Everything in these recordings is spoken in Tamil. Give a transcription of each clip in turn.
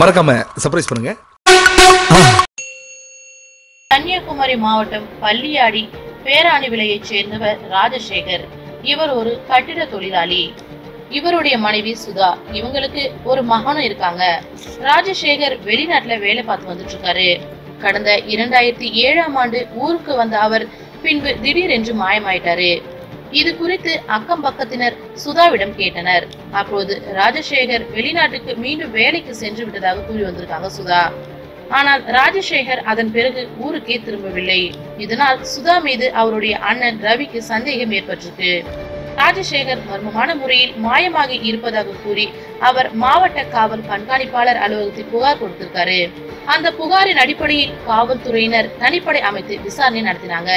மறக்காம சர்ப்ரைஸ் பண்ணுங்க. கன்னியாகுமரி மாவட்டம் பள்ளியாடி பேராணி விலையைச் சேர்ந்தவர் ராஜசேகர். இவர் ஒரு கட்டிட தொழிலாளி. இவருடைய மனைவி சுதா இவங்களுக்கு ஒரு மகனும் இருக்காங்க. ராஜசேகர் வெளிநாட்டுல வேலை பார்த்து வந்துட்டு இருக்காரு கடந்த இரண்டாயிரத்தி ஏழாம் ஆண்டு ஊருக்கு வந்த அவர் பின்பு திடீரென்று மாயமாயிட்டாரு. இது குறித்து அக்கம் பக்கத்தினர் சுதாவிடம் கேட்டனர். அப்போது ராஜசேகர் வெளிநாட்டுக்கு மீண்டும் வேலைக்கு சென்று விட்டதாக கூறி வந்திருக்காங்க சுதா. ஆனால் ராஜசேகர் அதன் பிறகு ஊருக்கே திரும்பவில்லை. இதனால் சுதா மீது அவருடைய அண்ணன் ரவிக்கு சந்தேகம் ஏற்பட்டிருக்கு. ராஜசேகர் மர்மமான முறையில் மாயமாகி இருப்பதாக கூறி அவர் மாவட்ட காவல் கண்காணிப்பாளர் அலுவலகத்தில் புகார் கொடுத்திருக்காரு. அந்த புகாரின் அடிப்படையில் காவல்துறையினர் தனிப்படை அமைத்து விசாரணை நடத்தினாங்க.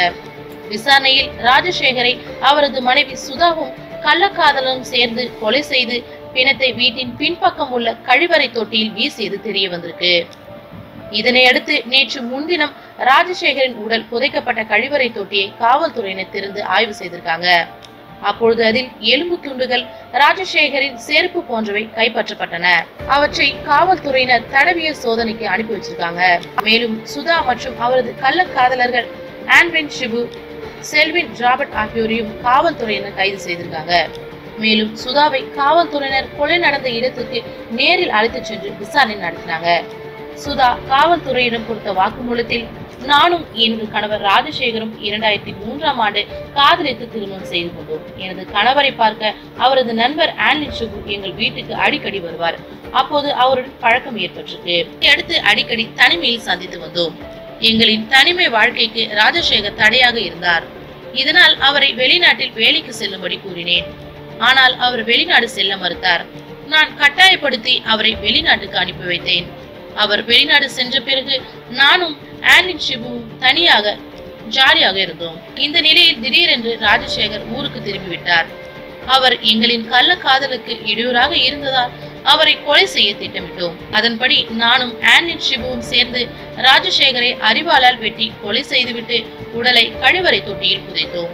விசாரணையில் ராஜசேகரை அவரது மனைவி சுதாவும் கள்ளக்காதலும் சேர்ந்து கொலை செய்து பிணத்தை வீட்டின் பின்பக்கம் உள்ள கழிவறை தொட்டியில் வீசியது தெரிய வந்திருக்கு. இதனையடுத்து நேற்று முன்தினம் ராஜசேகரின் உடல் புதைக்கப்பட்ட கழிவறை தொட்டியை காவல்துறையினர் திறந்து ஆய்வு செய்திருக்காங்க. அப்பொழுது அதில் எலும்பு துண்டுகள் ராஜசேகரின் செருப்பு போன்றவை கைப்பற்றப்பட்டன. அவற்றை காவல்துறையினர் தடவிய சோதனைக்கு அனுப்பி வச்சிருக்காங்க. மேலும் சுதா மற்றும் அவரது கள்ளக்காதலர்கள் ஆன்வின் ஷிபு செல்வின் ராபர்ட் ஆகியோரையும் காவல்துறையினர் கைது செய்திருக்காங்க. மேலும் சுதாவை காவல்துறையினர் கொலை நடந்த இடத்துக்கு நேரில் அழைத்துச் சென்று விசாரணை நடத்தினாங்க. சுதா காவல்துறையிடம் கொடுத்த வாக்குமூலத்தில் நானும் எனது கணவர் ராஜசேகரும் இரண்டாயிரத்தி மூன்றாம் ஆண்டு காதலித்து திருமணம் செய்து கொண்டோம். எனது கணவரை பார்க்க அவரது நண்பர் ஆன்லின் சுகு எங்கள் வீட்டுக்கு அடிக்கடி வருவார். அப்போது அவருடன் பழக்கம் ஏற்பட்டிருக்கு. அடுத்து அடிக்கடி தனிமையில் சந்தித்து வந்தோம். எங்களின் தனிமை வாழ்க்கைக்கு ராஜசேகர் தடையாக இருந்தார். இதனால் அவரை வெளிநாட்டில் வேலைக்கு செல்லும்படி கூறினேன். ஆனால் அவர் வெளிநாடு செல்ல மறுத்தார். நான் கட்டாயப்படுத்தி அவரை வெளிநாட்டுக்கு அனுப்பி வைத்தேன். அவர் வெளிநாடு சென்ற பிறகு நானும் ஆனின் ஷிபுவும் தனியாக ஜாலியாக இருந்தோம். இந்த நிலையில் திடீரென்று ராஜசேகர் ஊருக்கு திரும்பிவிட்டார். அவர் எங்களின் கள்ள காதலுக்கு இடையூறாக இருந்ததால் அவரை கொலை செய்ய திட்டமிட்டோம். அதன்படி நானும் ஆனின் சிபுவும் சேர்ந்து ராஜசேகரை அறிவாளால் வெட்டி கொலை செய்துவிட்டு உடலை கழிவறை தொட்டியில் புதைத்தோம்.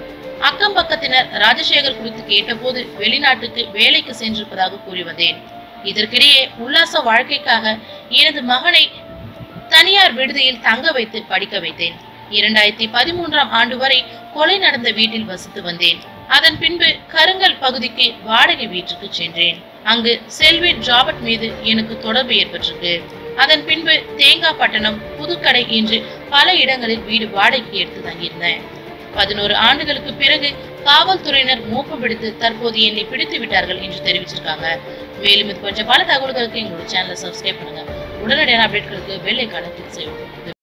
அக்கம் பக்கத்தினர் ராஜசேகர் குறித்து கேட்டபோது வெளிநாட்டுக்கு வேலைக்கு சென்றிருப்பதாக கூறி வந்தேன். இதற்கிடையே உல்லாச வாழ்க்கைக்காக எனது மகனை தனியார் விடுதியில் தங்க வைத்து படிக்க வைத்தேன். இரண்டாயிரத்தி பதிமூன்றாம் ஆண்டு வரை கொலை நடந்த வீட்டில் வசித்து வந்தேன். அதன் பின்பு கருங்கல் பகுதிக்கு வாடகை வீட்டுக்கு சென்றேன். அங்கு செல்வின் ராபர்ட் மீது எனக்கு தொடர்பு ஏற்பட்டிருக்கு. அதன் பின்பு தேங்காய் பட்டணம் புதுக்கடை என்று பல இடங்களில் வீடு வாடகைக்கு எடுத்து தங்கியிருந்தேன். பதினோரு ஆண்டுகளுக்கு பிறகு காவல்துறையினர் மோப்பம் பிடித்து தற்போது என்னை பிடித்து விட்டார்கள் என்று தெரிவிச்சிருக்காங்க. மேலும் இது போன்ற பல தகவல்களுக்கு எங்களோட சேனலை சப்ஸ்கிரைப் பண்ணுங்க. உடனடியான அப்டேட்களுக்கு வெள்ளைக்கான கிளிக் செய்வோம்